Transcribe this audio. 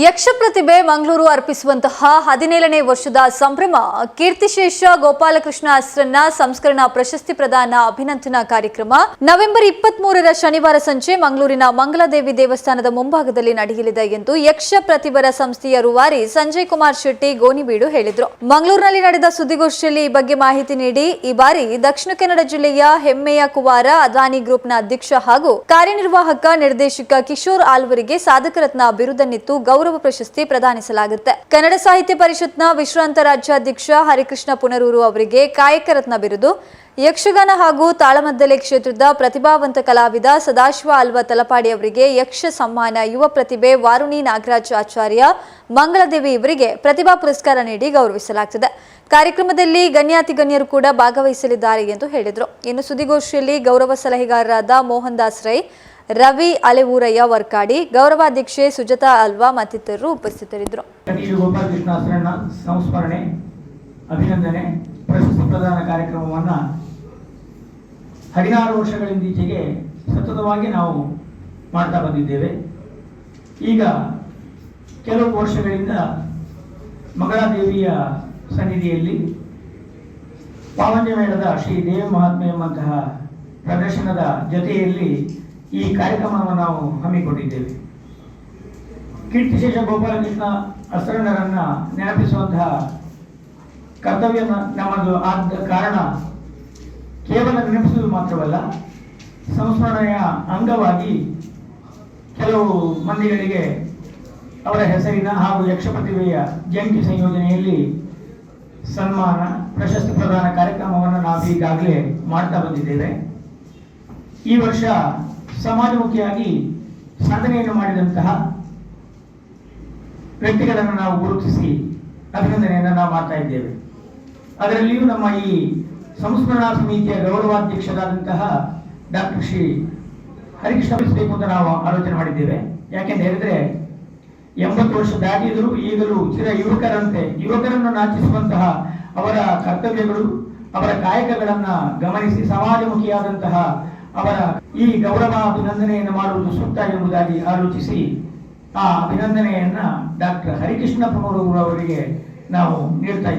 ಯಕ್ಷ ಪ್ರತಿಭೆ ಮಂಗಳೂರು ಅರ್ಪಿಸುವಂತಹ ಹದಿನೇಳನೇ ವರ್ಷದ ಸಂಭ್ರಮ ಕೀರ್ತಿಶೇಷ ಗೋಪಾಲಕೃಷ್ಣ ಅಸ್ರನ್ನ ಸಂಸ್ಕರಣಾ ಪ್ರಶಸ್ತಿ ಪ್ರದಾನ ಅಭಿನಂದನಾ ಕಾರ್ಯಕ್ರಮ. ನವೆಂಬರ್ ಇಪ್ಪತ್ತ್ ಮೂರರ ಶನಿವಾರ ಸಂಜೆ ಮಂಗಳೂರಿನ ಮಂಗಳಾದೇವಿ ದೇವಸ್ಥಾನದ ಮುಂಭಾಗದಲ್ಲಿ ನಡೆಯಲಿದೆ ಎಂದು ಯಕ್ಷ ಪ್ರತಿಭರ ಸಂಸ್ಥೆಯ ರೂವಾರಿ ಸಂಜಯ್ ಕುಮಾರ್ ಶೆಟ್ಟಿ ಗೋನಿಬೀಡು ಹೇಳಿದರು. ಮಂಗಳೂರಿನಲ್ಲಿ ನಡೆದ ಸುದ್ದಿಗೋಷ್ಠಿಯಲ್ಲಿ ಈ ಬಗ್ಗೆ ಮಾಹಿತಿ ನೀಡಿ, ಈ ಬಾರಿ ದಕ್ಷಿಣ ಕನ್ನಡ ಜಿಲ್ಲೆಯ ಹೆಮ್ಮೆಯ ಕುವಾರ ಅದಾನಿ ಗ್ರೂಪ್ನ ಅಧ್ಯಕ್ಷ ಹಾಗೂ ಕಾರ್ಯನಿರ್ವಾಹಕ ನಿರ್ದೇಶಕ ಕಿಶೋರ್ ಆಲ್ವರಿಗೆ ಸಾಧಕ ರತ್ನ ಬಿರುದನ್ನಿತ್ತು. ಗೌರವ ಪ್ರಶಸ್ತಿ ಪ್ರದಾನಿಸಲಾಗುತ್ತೆ. ಕನ್ನಡ ಸಾಹಿತ್ಯ ಪರಿಷತ್ನ ವಿಶ್ರಾಂತ ರಾಜ್ಯಾಧ್ಯಕ್ಷ ಹರಿಕೃಷ್ಣ ಪುನರೂರು ಅವರಿಗೆ ಕಾಯಕ ರತ್ನ ಬಿರುದು. ಯಕ್ಷಗಾನ ಹಾಗೂ ತಾಳಮದ್ದಲೆ ಕ್ಷೇತ್ರದ ಪ್ರತಿಭಾವಂತ ಕಲಾವಿದ ಸದಾಶಿವ ಅಲ್ವ ತಲಪಾಡಿ ಅವರಿಗೆ ಯಕ್ಷ ಸಮ್ಮಾನ, ಯುವ ಪ್ರತಿಭೆ ವಾರುಣಿ ನಾಗರಾಜ್ ಆಚಾರ್ಯ ಮಂಗಳದೇವಿ ಇವರಿಗೆ ಪ್ರತಿಭಾ ಪುರಸ್ಕಾರ ನೀಡಿ ಗೌರವಿಸಲಾಗುತ್ತದೆ ಕಾರ್ಯಕ್ರಮದಲ್ಲಿ ಗಣ್ಯಾತಿ ಗಣ್ಯರು ಕೂಡ ಭಾಗವಹಿಸಲಿದ್ದಾರೆ ಎಂದು ಹೇಳಿದರು. ಇನ್ನು ಸುದ್ದಿಗೋಷ್ಠಿಯಲ್ಲಿ ಗೌರವ ಸಲಹೆಗಾರರಾದ ಮೋಹನ್ ದಾಸ್ ರೈ ರವಿ ಅಲೆವೂರಯ್ಯ ವರ್ಕಾಡಿ ಗೌರವಾಧ್ಯಕ್ಷೆ ಸುಜತಾ ಅಲ್ವಾ ಮತ್ತಿತರರು ಉಪಸ್ಥಿತರಿದ್ದರು. ಸಂಸ್ಮರಣೆ, ಅಭಿನಂದನೆ, ಪ್ರಶಸ್ತಿ ಪ್ರದಾನ ಕಾರ್ಯಕ್ರಮವನ್ನು ಹದಿನಾರು ವರ್ಷಗಳಿಂದೀಚೆಗೆ ಸತತವಾಗಿ ನಾವು ಮಾಡ್ತಾ ಬಂದಿದ್ದೇವೆ. ಈಗ ಕೆಲವು ವರ್ಷಗಳಿಂದ ಮಂಗಳಾದೇವಿಯ ಸನ್ನಿಧಿಯಲ್ಲಿ ಪಾವಂಜ ಮೇಳದ ಶ್ರೀ ದೇವ ಮಹಾತ್ಮೆ ಎಂಬಂತಹ ಪ್ರದರ್ಶನದ ಜೊತೆಯಲ್ಲಿ ಈ ಕಾರ್ಯಕ್ರಮವನ್ನು ನಾವು ಹಮ್ಮಿಕೊಂಡಿದ್ದೇವೆ. ಕೀರ್ತಿಶೇಷ ಗೋಪಾಲಕೃಷ್ಣ ಅಸರಣರನ್ನ ನೆನಪಿಸುವಂತಹ ಕರ್ತವ್ಯ ನಮ್ಮದು ಆದ ಕಾರಣ ಕೇವಲ ನೆನಪಿಸುವುದು ಮಾತ್ರವಲ್ಲ, ಸಂಸ್ಮರಣೆಯ ಅಂಗವಾಗಿ ಕೆಲವು ಮಂದಿಗಳಿಗೆ ಅವರ ಹೆಸರಿನ ಹಾಗೂ ಯಕ್ಷಪ್ರತಿಭೆಯ ಜಂಟಿ ಸಂಯೋಜನೆಯಲ್ಲಿ ಸನ್ಮಾನ, ಪ್ರಶಸ್ತಿ ಪ್ರದಾನ ಕಾರ್ಯಕ್ರಮವನ್ನು ನಾವು ಈಗಾಗಲೇ ಮಾಡ್ತಾ ಬಂದಿದ್ದೇವೆ. ಈ ವರ್ಷ ಸಮಾಜಮುಖಿಯಾಗಿ ಸಾಧನೆಯನ್ನು ಮಾಡಿದಂತಹ ವ್ಯಕ್ತಿಗಳನ್ನು ನಾವು ಗುರುತಿಸಿ ಅಭಿನಂದನೆಯನ್ನು ನಾವು ಮಾಡ್ತಾ ಇದ್ದೇವೆ. ಅದರಲ್ಲಿಯೂ ನಮ್ಮ ಈ ಸಂಸ್ಮರಣಾ ಸಮಿತಿಯ ಗೌರವಾಧ್ಯಕ್ಷರಾದಂತಹ ಡಾಕ್ಟರ್ ಶ್ರೀ ಹರಿಕೃಷ್ಣ ಅಂತ ನಾವು ಆಲೋಚನೆ ಮಾಡಿದ್ದೇವೆ. ಯಾಕೆಂತ ಹೇಳಿದ್ರೆ, ಎಂಬತ್ತು ವರ್ಷ ದಾಟಿದರೂ ಈಗಲೂ ಚಿರ ಯುವಕರಂತೆ, ಯುವಕರನ್ನು ನಾಚಿಸುವಂತಹ ಅವರ ಕರ್ತವ್ಯಗಳು, ಅವರ ಕಾಯಕಗಳನ್ನ ಗಮನಿಸಿ ಸಮಾಜಮುಖಿಯಾದಂತಹ ಅವರ ಈ ಗೌರವ ಅಭಿನಂದನೆಯನ್ನು ಮಾಡುವುದು ಸೂಕ್ತ ಎಂಬುದಾಗಿ ಆಲೋಚಿಸಿ ಆ ಅಭಿನಂದನೆಯನ್ನ ಡಾಕ್ಟರ್ ಹರಿಕೃಷ್ಣ ಪುನೂರು ಅವರಿಗೆ ನಾವು ನೀಡ್ತಾ